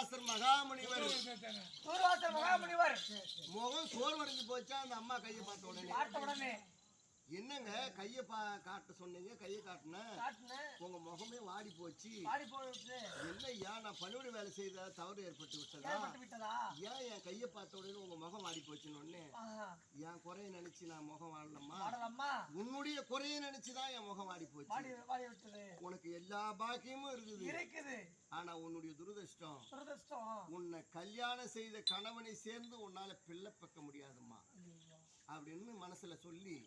தூர்வாசர் மகாமுனிவர். தூர்வாசல் மகாமுனிவர். முகம் சோர்வடைஞ்சு போச்சா அந்த அம்மா கையை பார்த்த உடனே? பார்த்த உடனே. என்னங்க கையை பா காட்ட சொன்னீங்க? கையை காட்டுனேன் உங்க முகமே வாடி போச்சு. போட்டு என்ன ஐயா நான் பணிவிட வேலை செய்த தவறு ஏற்பட்டு விட்டதா? ஏன் என் கையை பார்த்த உடனே உங்க முகம் வாடி போச்சுன்னு ஆஹா. என் குறைய நினைச்சு நான் முகம் வாடலம்மா? பாடலம்மா உன்னுடைய குறைய நினைச்சுதான் என் முகம் வாடி போச்சு. உனக்கு எல்லா பாக்கியமும் இருக்குது. இருக்குது. ஆனா உன்னுடைய துரதிருஷ்டம். துரதிருஷ்டம். உன்னை கல்யாணம் செய்த கணவனை சேர்ந்து உன்னால பிள்ளை பெக்க முடியாதும்மா. ஐயோ. அப்படின்னு மனசுல சொல்லி.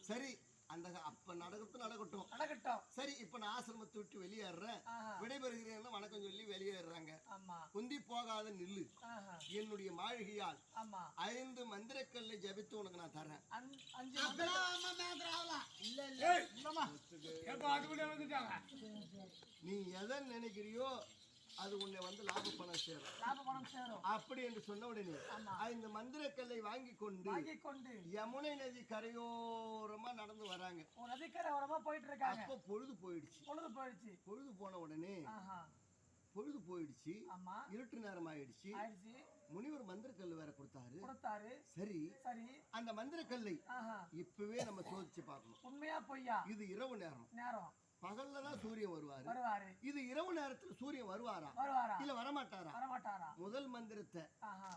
சரி அந்த அப்ப நடக்கட்டும் நடக்கட்டும். நடக்கட்டும். சரி இப்ப நான் ஆசிரமத்தை விட்டு வெளியேறேன் ஆஹா. விடைபெறுகிறேன்னு வணக்கம் சொல்லி வெளியேறாங்க ஆமா. குந்தி போகாத நில்லு. என்னுடைய மாளிகையால் ஆமா. ஐந்து மந்திரக்கல்லை ஜபித்து உனக்கு நான் தரேன் அஞ்- அஞ்சு நீ எதை நினைக்கிறியோ அது உன்னை வந்து லாப பணம் சேரும். லாப பணம் சேரும். அப்படி என்று சொன்ன உடனே இந்த மந்திரக்கல்லை வாங்கி கொண்டு வாங்கி கொண்டு யமுனை நதி கரையோரமா நடந்து வராங்க. ஒரு நதிக்கரை ஓரமா போயிட்டு இருக்காங்க அப்ப பொழுது போயிடுச்சு. பொழுது போயிடுச்சு. பொழுது போன உடனே பொழுது போயிடுச்சு. இருட்டு நேரம் ஆயிடுச்சு. முனிவர் மந்திரக்கல் வேற கொடுத்தாரு. கொடுத்தாரு. சரி. சரி. அந்த மந்திரக்கல்லை ஆஹா. இப்பவே நம்ம சோதிச்சு பார்க்கணும். உண்மையா பொய்யா? இது இரவு நேரம். நேரம். பகல்ல தான் சூரியன் வருவாரு. இது இரவு நேரத்துல சூரியன் வருவாரா? இல்ல வரமாட்டாரா? முதல் மந்திரத்தை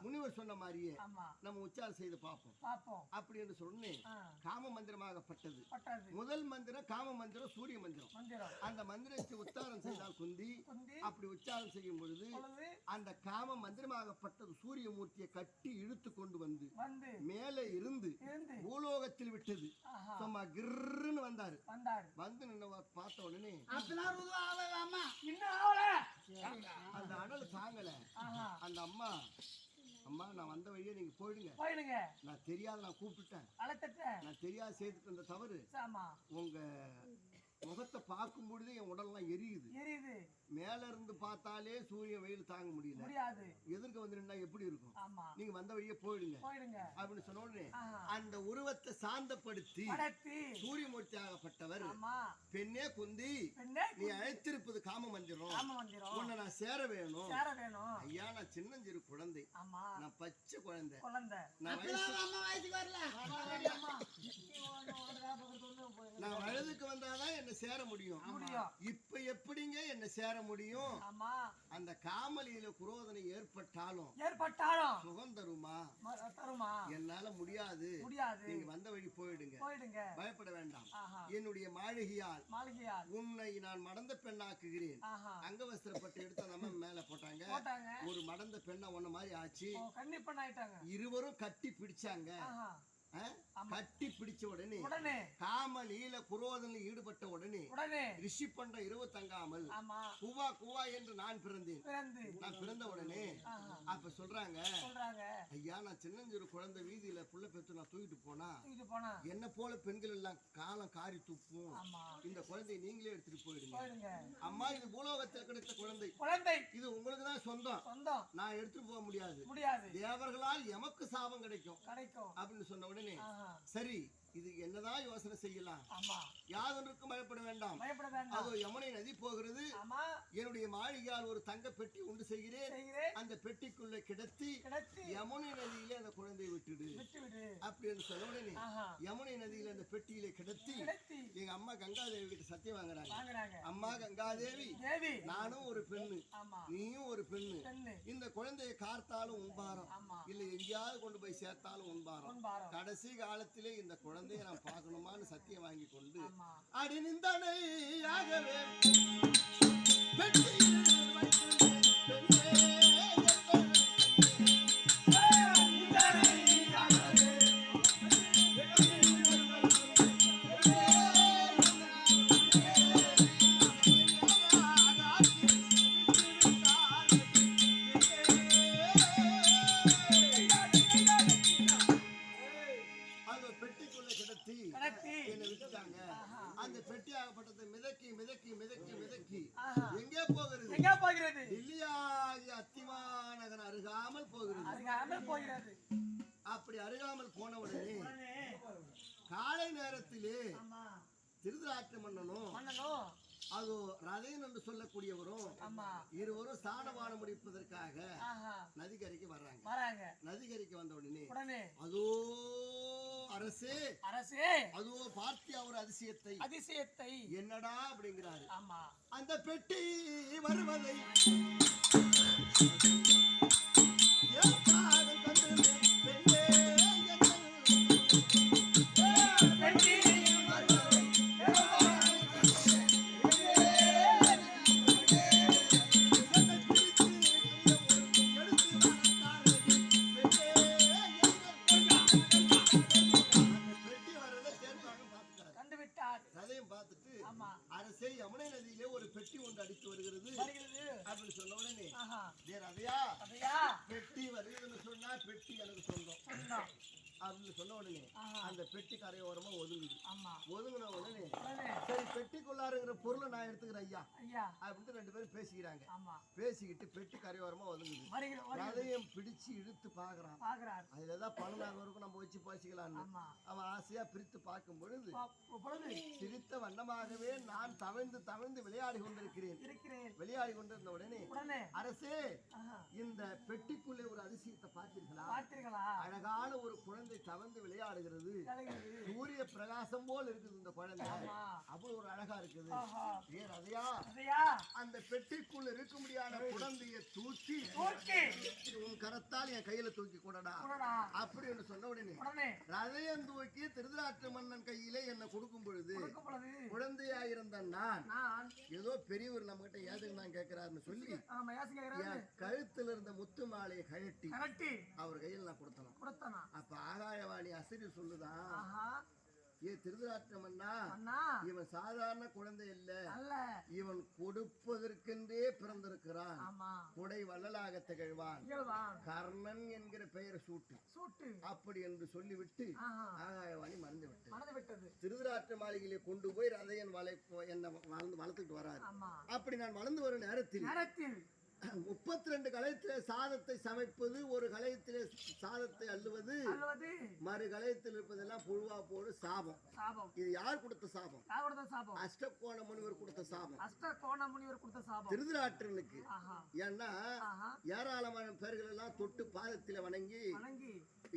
முனிவர் சொன்ன மாதிரியே நம்ம உச்சாரம் செய்து பார்ப்போம். பாப்போம் அப்படி என்று சொன்னேன் ஆ, காம மந்திரமாகப்பட்டது பட்டது. முதல் மந்திரம் காம மந்திரம் சூரிய மந்திரம். அந்த மந்திரத்தை உச்சாரம் செய்தால் குந்தி அப்படி உச்சாரம் செய்யும் பொழுது அந்த காம மந்திரமாகப்பட்டது சூரிய மூர்த்தியை கட்டி இழுத்து கொண்டு வந்து மேலே இருந்து பூலோகத்தில் விட்டது. சும்மா கிர்ன்னு வந்தாரு. வந்தாரு. வந்து நின்ன பார்த்த உடனே இன்னும் ஆவல அந்த அனல் தாங்கல. அந்த அம்மா அம்மா நான் வந்த வழியே நீங்க போயிடுங்க. போயிடுங்க. நான் தெரியாத நான் கூப்பிட்டுட்டேன். அழைத்தட்ட நான் தெரியாத செய்துட்டு இருந்த தவறு. ஆமா. உங்க முகத்தை பார்க்கும் பொழுது என் உடல்லாம் எரியுது. எரியுது. மேல இருந்து பார்த்தாலே சூரிய வெயில் தாங்க முடியல. முடியாது. எதிர்க்க வந்து நின்னா எப்படி இருக்கும்? நீங்க வந்த வழியே போயிடுங்க. போயிடுங்க. அப்படின்னு சொன்ன உடனே அந்த உருவத்தை சாந்தப்படுத்தி படத்தி சூரியமூர்த்தி ஆகப்பட்டவர் பெண்ணே குந்தி நீ அழைத்திருப்பது காம மந்திரம் ராம மந்திரம் உன்னை நான் சேர வேணும். ஐயா சின்னஞ்சிறு குழந்தை. ஆமா. நான் பச்சை குழந்தை. குழந்தை. நான் வயதுக்கு வந்தாதான் என்ன சேர முடியும். முடியும். இப்ப எப்படிங்க என்ன சேர முடியும்? ஆமா. அந்த காமலியில குரோதனை ஏற்பட்டாலும் ஏற்பட்டாலும் சுகம் தருமா? ம- தருமா என்னால முடியாது. முடியாது. நீங்க வந்த வழி போயிடுங்க. போயிடுங்க. பயப்பட வேண்டாம். என்னுடைய மாளிகையால் மாளிகையால். உன்னை நான் மடந்த பெண்ணாக்குகிறேன். அங்கவஸ்திரப்பட்டு எடுத்து நம்ம மேல போட்டாங்க. ஒரு மடந்த பெண்ணா உன்ன மாதிரி ஆச்சு. ஆயிட்டாங்க இருவரும் கட்டி பிடிச்சாங்க. பிடிச்ச உடனே உடனே. காம நீல குரோதனில் ஈடுபட்ட உடனே உடனே. ரிஷி பண்ற இரவு தங்காமல் குவா குவா என்று நான் பிறந்தேன். பிறந்து. நான் பிறந்த உடனே. அப்ப சொல்றாங்க ஐயா நான் சின்னஞ்சிறு குழந்தை வீதியில புள்ள பெத்து நான் தூக்கிட்டு போனா என்ன போல பெண்கள் எல்லாம் காலம் காரி துப்பும் இந்த குழந்தையை நீங்களே எடுத்துட்டு போயிடுங்க. அம்மா இது பூலோகத்தில் கிடைத்த குழந்தை. குழந்தை. இது உங்களுக்கு தான் சொந்தம். நான் எடுத்துட்டு போக முடியாது. முடியாது. தேவர்களால் எமக்கு சாபம் கிடைக்கும். கிடைக்கும். அப்படின்னு சொன்ன உடனே சரி இது என்னதான் யோசனை செய்யலாம். யாதொன்றுக்கும் பயப்பட வேண்டாம். அதோ யமுனை நதி போகிறது. என்னுடைய மாளிகையால் ஒரு தங்க பெட்டி உண்டு செய்கிறேன். அந்த பெட்டிக்குள்ள கிடத்தி யமுனை நதியிலே அந்த குழந்தையை விட்டுடு. விட்டு விடு அப்படின்னு சொன்ன உடனே யமுனை நதியில அந்த பெட்டியில கிடத்தி எங்க அம்மா கங்காதேவி கிட்ட சத்தியம் வாங்குறாங்க. அம்மா கங்காதேவி தேவி. நானும் ஒரு பெண்ணு. நீயும் ஒரு பெண்ணு. இந்த குழந்தையை காத்தாலும் உண்பாரம் இல்ல எங்கேயாவது கொண்டு போய் சேர்த்தாலும் உண்பாரம் கடைசி காலத்திலே இந்த குழந்தையை நான் பார்க்கணுமான்னு சத்தியம் வாங்கி கொண்டு அடி நிந்தனையாகவே பெட்டியில் அந்த பெட்டி ஆகப்பட்டதை மிதக்கி மிதக்கி மிதக்கி மிதக்கி. எங்கே போகிறது? எங்க போகிறது? டெல்லியாகி அத்திமா நகர் அருகாமல் போகிறது. அருகாமல் போகிறது. அப்படி அருகாமல் போன உடனே காலை நேரத்திலே ஆமா. திருதராட்சி மன்னனும் அது ரதையன் என்று சொல்லக்கூடியவரும் இருவரும் சாணவான முடிப்பதற்காக நதிக்கரைக்கு வர்றாங்க. நதிக்கரைக்கு வந்த உடனே. அதோ அரசே அரசே. அதோ பார்த்தியா ஒரு அதிசயத்தை. அதிசயத்தை. என்னடா அப்படிங்கிறாரு. ஆமா. அந்த பெட்டி வருவதை ஏற்பாடு கண்டு உடனே அந்த பெட்டி கரையோரமா ஒதுங்குது. ஒதுங்கின உடனே சரி பெட்டிக்குள்ளாருங்கிற பொருளை நான் எடுத்துக்கிறேன் ஐயா. அப்படின்ட்டு ரெண்டு பேரும் பேசிக்கிறாங்க. பேசிக்கிட்டு பெட்டி கரையோரமா ஒதுங்குது. ரதையும் பிடிச்சு இழுத்து பாக்குறார். அதுல ஏதாவது பணம் வரைக்கும் நம்ம வச்சு பேசிக்கலாம்னு. அவன் ஆசையா பிரித்து பார்க்கும் பொழுது சிரித்த வண்ணமாகவே நான் தவழ்ந்து தவழ்ந்து விளையாடி கொண்டிருக்கிறேன். விளையாடி கொண்டிருந்த உடனே அரசே இந்த பெட்டிக்குள்ளே ஒரு அதிசயத்தை பார்த்தீர்களா? பார்த்தீர்களா? அழகான தவழ்ந்து விளையாடுகிறது. சூரிய பிரகாசம் போல் இருக்குது இந்த குழந்தை. அவ்வளவு ஒரு அழகா இருக்குது. ஆஹா. ஏ ரதையா? அதையா அந்த பெட்டிக்குள் இருக்க முடியாத குழந்தைய தூக்கி உன் கரத்தால் என் கையில தூக்கி கூடடா. அப்படின்னு சொன்ன உடனே ரதையம் தூக்கி திருதராற்று மன்னன் கையிலே என்னை கொடுக்கும் பொழுது பொழுது குழந்தையாயிருந்த நான் நான் ஏதோ பெரியவர் நம்ம கிட்ட ஏதுக்கு நான் கேட்கிறாருன்னு சொல்லி என் கழுத்துல இருந்த முத்து மாலையை கழட்டி அவர் கையில் நான் கொடுத்தனா? அப்ப ஆகாயவாணி அசிரி சொல்லுதான் ஏ திருதராற்று மன்னா அண்ணா. இவன் சாதாரண குழந்தை இல்ல இவன் கொடுப்பதற்கென்றே பிறந்திருக்கிறான். கொடை வள்ளலாக திகழ்வான். கர்ணன் என்கிற பெயர் சூட்டு. சூட்டு. அப்படி என்று சொல்லிவிட்டு ஆகாயவாணி மறந்து விட்டது திருதராற்று மாளிகையிலே கொண்டு போய் ரதையன் வளை என்ன வளர்ந்து வளர்த்துட்டு வராரு. ஆமா. அப்படி நான் வளர்ந்து வரும் நேரத்தில் முப்பத்தி ரெண்டு கலையத்திலே சாதத்தை சமைப்பது ஒரு கலையத்திலே சாதத்தை அள்ளுவது மறு கலையத்தில் இருப்பதெல்லாம் புழுவா போடு சாபம். சாபம். இது யார் கொடுத்த சாபம்? கொடுத்த சாபம்? அஷ்டகோண முனிவர் கொடுத்த சாபம். அஷ்ட கோண முனிவர் கொடுத்த சாபம். திருதராற்றனுக்கு ஆஹா. ஏன்னா ஏராளமான பேர்கள் எல்லாம் தொட்டு பாதத்தில வணங்கி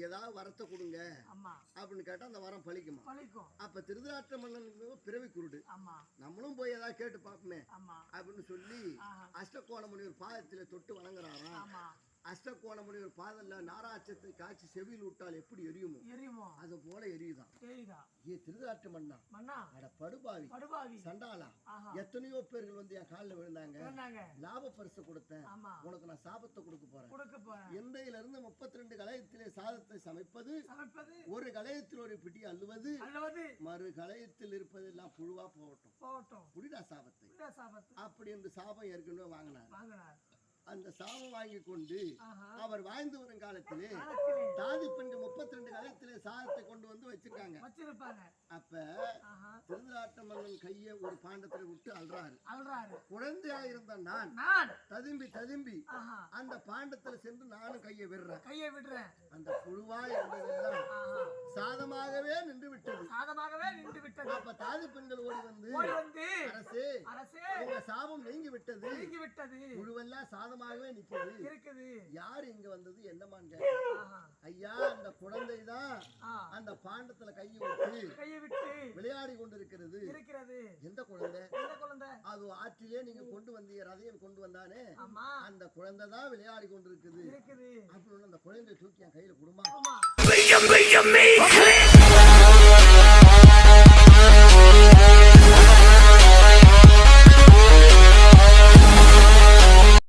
ஏதாவது வரத்தை கொடுங்க அப்படின்னு கேட்டா அந்த வரம் பலிக்குமா பழிக்கும். அப்ப திருதராற்ற மன்னனுக்கு பிறவி குருடு. நம்மளும் போய் ஏதாவது கேட்டு பார்ப்போமே அப்படின்னு சொல்லி ஆஹா. அஷ்டகோண முனிவர் பாதத்தில் தொட்டு வணங்குறாராம். ஆமா அஷ்டகோண முனிவர் பாதல்ல நாராட்சத்தை காய்ச்சி செவியில் விட்டால் எப்படி எரியுமோ? எரியுமோ? அது போல எரியுதான் ஏ திருதராற்று மன்னா. மண்ணா அட படுபாவி. படுபாவி. சண்டாளா? ஆஹா. எத்தனையோ பேர்கள் வந்து என் காலில் விழுந்தாங்க. லாப பரிசு கொடுத்தேன். உனக்கு நான் சாபத்தை கொடுக்க போறேன். கொடுக்க போறேன். இன்றையில இருந்து முப்பத்தி ரெண்டு கலையத்திலே சாதத்தை சமைப்பது ஒரு கலையத்தில் ஒரு பிடி அள்ளுவது மறு கலையத்தில் இருப்பதெல்லாம் புழுவா போகட்டும். போகட்டும். புரியா சாபத்து. அப்படி என்று சாபம் ஏற்கனவே வாங்கினார். வாங்கினார். அந்த சாபம் வாங்கி கொண்டு அவர் வாழ்ந்து வரும் காலத்திலே காலத்திலே. தாதி பெண்கள் முப்பத்தி ரெண்டு கலையத்திலே சாதத்தை கொண்டு வந்து வச்சிருக்காங்க. அப்ப மன்னன் கையை ஒரு பாண்டத்துல விட்டு அல்றாரு அல்றாரு குழந்தையா இருந்த நான் ததும்பி ததும்பி அந்த பாண்டத்துல சென்று நானும் கையை விடுறேன். கையை விடுறேன். அந்த புழுவா இருந்ததெல்லாம் சாதமாகவே நின்று விட்டது சாதமாகவே நின்று விட்டது அப்ப தாதி பெண்கள் ஓடி வந்து அரசே அரசே உங்க சாபம் நீங்கி விட்டது நீங்கி விட்டது புழுவெல்லாம் சாதமாகவே நிக்குது இருக்குது. யார் இங்க வந்தது என்னமான்னு ஐயா அந்த குழந்தை தான் அந்த பாண்டத்துல கையை விட்டு கையை விட்டு விளையாடி கொண்டிருக்கிறது. இருக்கிறது. எந்த குழந்தை? எந்த குழந்தை? அது ஆற்றிலே நீங்க கொண்டு வந்தீங்க ரதையன் கொண்டு வந்தானே. அந்த குழந்தை தான் விளையாடி கொண்டிருக்குது. இருக்குது. அப்படின்னு அந்த குழந்தையை தூக்கி என் கையில கொடுமா.